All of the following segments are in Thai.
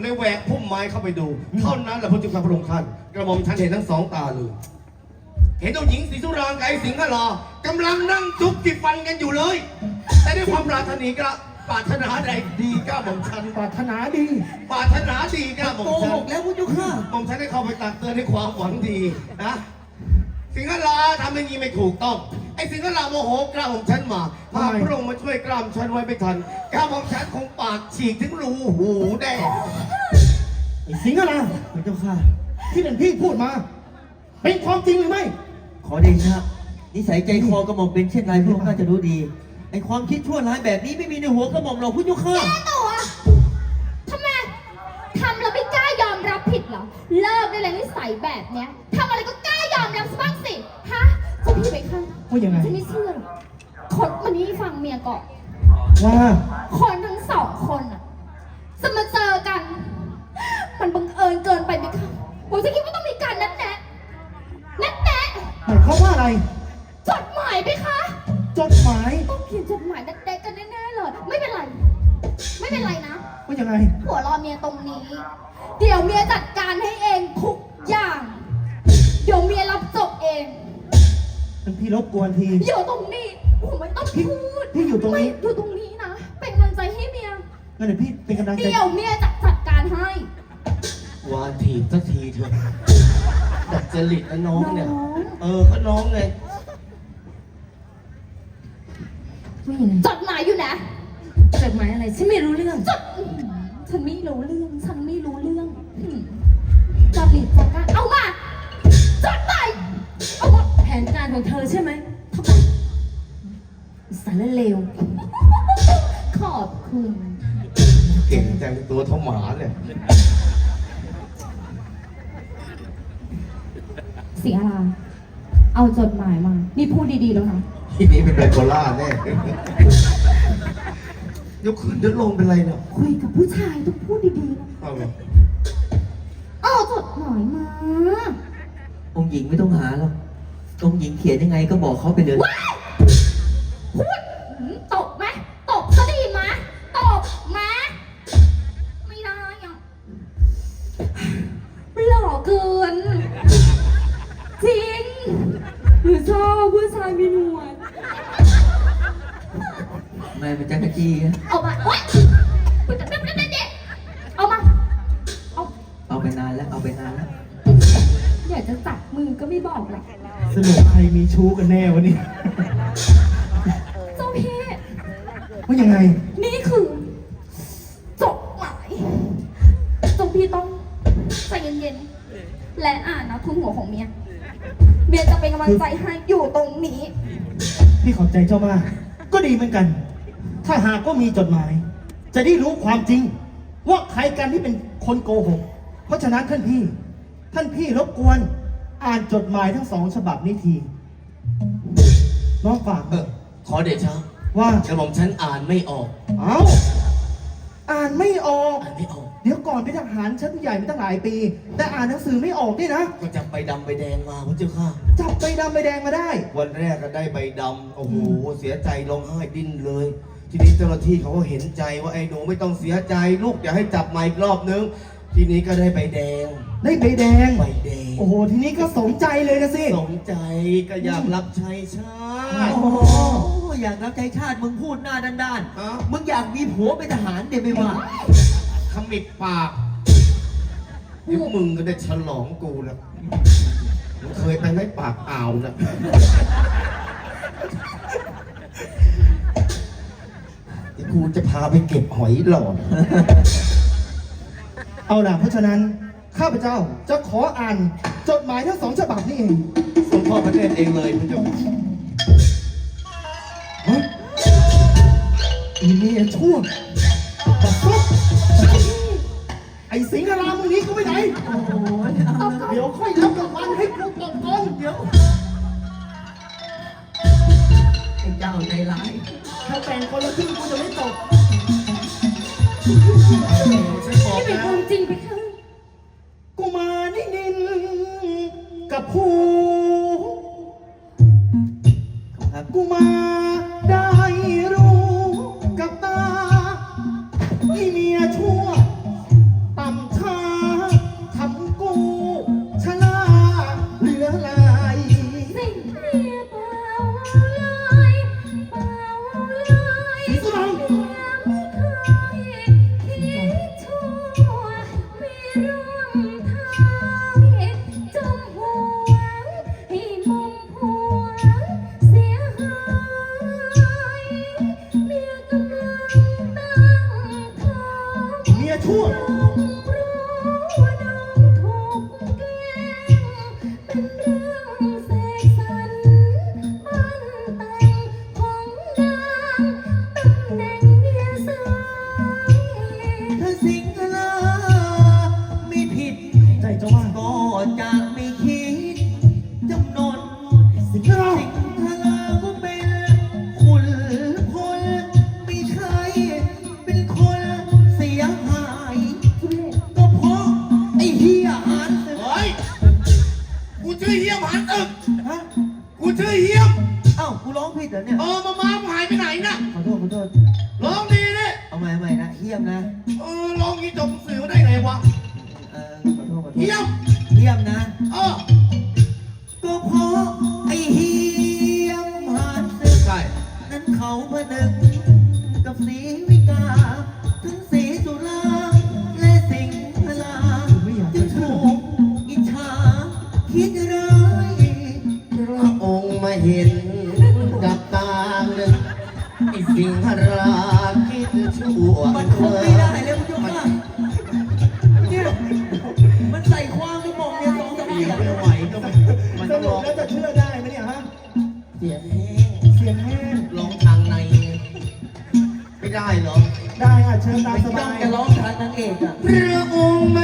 เลยแหวกพุ่มไม้เข้าไปดูเท่านั้นแหละพระเจ้าค่ะพระองค์ท่านกระหม่อมฉันเห็นทั้งสองตาเลยเห็นเจ้าหญิงสีสุรางกับไอ้สิงห์ลากำลังนั่งจุกจิบฟันกันอยู่เลย แต่ด้วยความปรารถนีกระปรารถนาใดดีกล้าหม่อมฉันปรารถนาดีปรารถนาดีกล้าหม่อโกมฉัหนกแล้วพุทธค่ะหม่อมฉันได้เข้าไปตักเตือนในความหวังดีนะ สิงห์ลาทำอย่างนี้ไม่ถูกต้องไอ้สิงห์ลาโมโหกล้าของฉันมาหากพระองค์มาช่วยกล้ามฉันไว้ไม่ทันกล้ามของฉันคงปากฉีกถึงรูหูแน่ ไอ้สิงห์อะไรพุทธค่ะ ที่เป็นพี่พูดมา เป็นความจริงหรือไม่ ขอเดชะนิสัยใจคอกระหม่อมเป็นเช่นไรพระองค์น่าจะรู้ดีไอความคิดชั่วร้ายแบบนี้ไม่มีในหัวกระหม่อมหรอกพุทธค่ะตัวทำไมทำแล้วไม่กล้ายอมรับผิดเหรอ เลิกได้เลยนิสัยแบบเนี้ยทำอะไรก็กล้ายอมรับซะบ้างสิ ฮะจะพี่ไปข้างว่ายังไงจะไม่เชื่อหรอกคนวันนี้ฟังเมียก่อนว่า คนทั้งสองคนอะจะ อะไรจดหมายไหมคะจดหมายต้องเขียนจดหมายนัดแนะกันแน่ๆเลย ไม่เป็นไร ไม่เป็นไรนะ ว่ายังไง หัวรอเมียตรงนี้ เดี๋ยวเมียจัดการให้เองทุกอย่าง เดี๋ยวเมียรับจบเองเป็นพี่รบกวนที อยู่ตรงนี้ผมไม่ต้องพูดพี่อยู่ตรงนี้ ไม่อยู่ตรงนี้นะ เป็นกำลังใจให้เมีย งั้นเดี๋ยวพี่เป็นกำลังใจ เดี๋ยวเมียจะจัดการให้ วานถีบสักทีเถอะ ดัดจริตนะน้องเนี่ยน้องเออก็น้องไงว่ายังไงจดหมายอยู่นะจดหมายอะไรฉันไม่รู้เรื่องจดฉันไม่รู้เรื่อง ฉันไม่รู้เรื่องอืมจริตจัดการเอามาจดหมายเอามาแผนการของเธอใช่ไหมทำไมสารเลว ขอบคุณ เก่งจังตัวเท่าหมาเลย สียอะไรเอาจดหมายมา นี่พูดดีๆแล้วนะที่นี้เป็นไบโพล่าแน่ยกขึ้นยกลงเป็นไรเนี่ยคุยกับผู้ชายต้องพูดดีๆนะเอาเหรอเอาจดหมายมา องค์หญิงไม่ต้องหาหรอกองค์หญิงเขียนยังไงก็บอกเขาไปเลย ว้าว เป็นจักรจี้ฮะเอามาโอ๊ยเด็ดเด็ดเด็ดเด็ดเอามาเอาเอาไปนานแล้วเอาไปนานแล้วอยากจะจับมือก็ไม่บอกหรอกสรุปใครมีชู้กันแน่วะนี่เจ้าพี่ ว่ายังไง นี่คือจดหมายเจ้าพี่ต้องใจเย็นๆ และอ่านนะคุณหัวของเมีย เมียจะเป็นกำลังใจให้อยู่ตรงนี้ พี่ขอบใจเจ้ามาก ก็ดีเหมือนกัน ถ้าหากว่ามีจดหมาย จะได้รู้ความจริง ว่าใครกันที่เป็นคนโกหก เพราะฉะนั้นท่านพี่ ท่านพี่รบกวนอ่านจดหมายทั้งสองฉบับนี้ทีน้องฝากเออขอเดชะว่ากระหม่อมฉันอ่านไม่ออก เอ้าอ่านไม่ออก อ่านไม่ออกเดี๋ยวก่อนเป็นทหารชั้นผู้ใหญ่มาตั้งหลายปี แต่อ่านหนังสือไม่ออกด้วยนะ ก็จับใบดำใบแดงมาพระเจ้าค่ะ จับใบดำใบแดงมาได้ วันแรกก็ได้ใบดำโอ้โหเสียใจร้องไห้ดิ้นเลย ทีนี้เจ้าหน้าที่เขาก็เห็นใจว่าไอ้หนูไม่ต้องเสียใจลูกอย่าให้จับมาอีกรอบนึง ทีนี้ก็ได้ใบแดงได้ใบแดง ใบแดงโอ้โห ทีนี้ก็สมใจเลยนะสิ สมใจก็อยากรับใช้ชาติ โอ้โหอยากรับใจชาติมึงพูดหน้าด้านฮะ ๆมึงอยากมีผัวเป็นทหารเดี๋ยวไม่ว่า ขมิบปากเดี๋ยวมึงก็ได้ฉลองกูแล้วมึงเคยไปไหมปากอ่าวนะ กูจะพาไปเก็บหอยหลอด เอาล่ะเพราะฉะนั้น ข้าพเจ้าจะขออ่านจดหมายทั้งสองฉบับนี้เอง ส่งพ่อพระเนตรเองเลยพระเจ้าค่ะเฮ้ยอีเมียชั่วบักฟุ๊บไอ้สิงห์รามมึงหนี้กูไปไหนโอ้โหเดี๋ยวค่อยรับรางวัลให้กูตบก่อนเดี๋ยว ไอ้เจ้าใจร้าย ถ้าแต่งคนละครึ่งกูจะไม่ตบฉันบอกนี่เป็นแล้คววามจริงไปค่ะ กูมานิ่นินกับผู้ 出。错了 ชื่อเฮียมหันตึกฮะกูชื่อเฮียมเอ้ากูร้องผิดเหรอเนี่ย เออมามามึงหายไปไหนน่ะขอโทษขอโทษ ร้องดีดิเอาใหม่เอาใหม่นะเฮียมนะ เออร้องงี้จบสื่อมาได้ไงวะเออขอโทษขอโทษเฮียมเฮียมนะ เออก็เพราะไอ้เฮียมหานศึกใช่ นั้นเขาพนึกกับสีวิกา ร้องทางนางเอกอะ พระองค์มา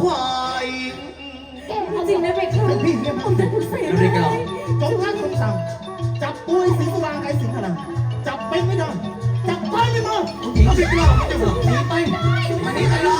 ควายแกจริงนะเบค่ะเป็นพี่เนี่ยผมจะถูกใส่ร้ายจงท่านคำสั่งจับตัวไอ้สิงห์รางไอ้สิงห์ขนาจับไปไม่ได้จับไปไม่มาเอาไปกล่าวมันจะหนีไป